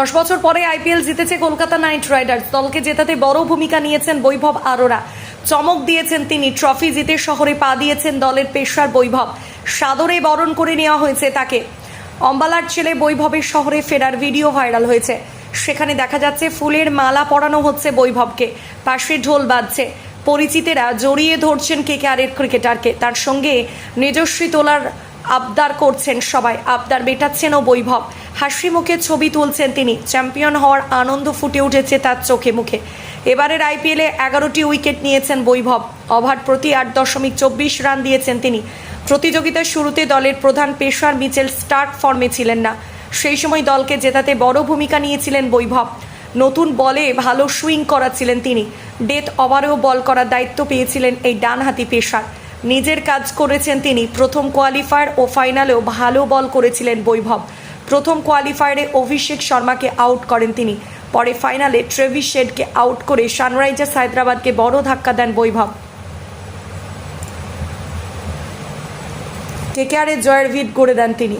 দশ বছর পরে আইপিএল জিতেছে কলকাতা নাইট রাইডার্স। দলকে জেতাতে বড় ভূমিকা নিয়েছেন বৈভব আরোরা। চমক দিয়েছেন তিনি, ট্রফি জিতে শহরে পা দিয়েছেন দলের পেশার বৈভব। সাদরে বরণ করে নেওয়া হয়েছে তাকে। অম্বালার ছেলে বৈভবের শহরে ফেরার ভিডিও ভাইরাল হয়েছে। সেখানে দেখা যাচ্ছে ফুলের মালা পরানো হচ্ছে বৈভবকে। পাশে ঢোল বাজছে। পরিচিতেরা জড়িয়ে ধরছেন কে কে আরের ক্রিকেটারকে তার সঙ্গে নিজস্বী তোলার আবদার করছেন সবাই, আবদার মেটাচ্ছেনও বৈভব। হাসি মুখে ছবি তুলছেন তিনি। চ্যাম্পিয়ন হওয়ার আনন্দ ফুটে উঠেছে তার চোখে মুখে। এবারের আইপিএলে এগারোটি উইকেট নিয়েছেন বৈভব। ওভার প্রতি আট দশমিক চব্বিশ রান দিয়েছেন তিনি। প্রতিযোগিতার শুরুতে দলের প্রধান পেশার মিচেল স্টার্ট ফর্মে ছিলেন না। সেই সময় দলকে জেতাতে বড় ভূমিকা নিয়েছিলেন বৈভব। নতুন বলে ভালো সুইং করাচ্ছিলেন তিনি। ডেথ ওভারেও বল করার দায়িত্ব পেয়েছিলেন এই ডানহাতি পেশার নিজের কাজ করেছেন তিনি। প্রথম কোয়ালিফায়ার ও ফাইনালেও ভালো বল করেছিলেন বৈভব। প্রথম কোয়ালিফায়ারে অভিষেক শর্মাকে আউট করেন তিনি। পরে ফাইনালে ট্রেভি শেডকে আউট করে সানরাইজার্স হায়দ্রাবাদকে বড় ধাক্কা দেন বৈভব। কেকেআরের জয়ের ভিট গড়ে দেন তিনি।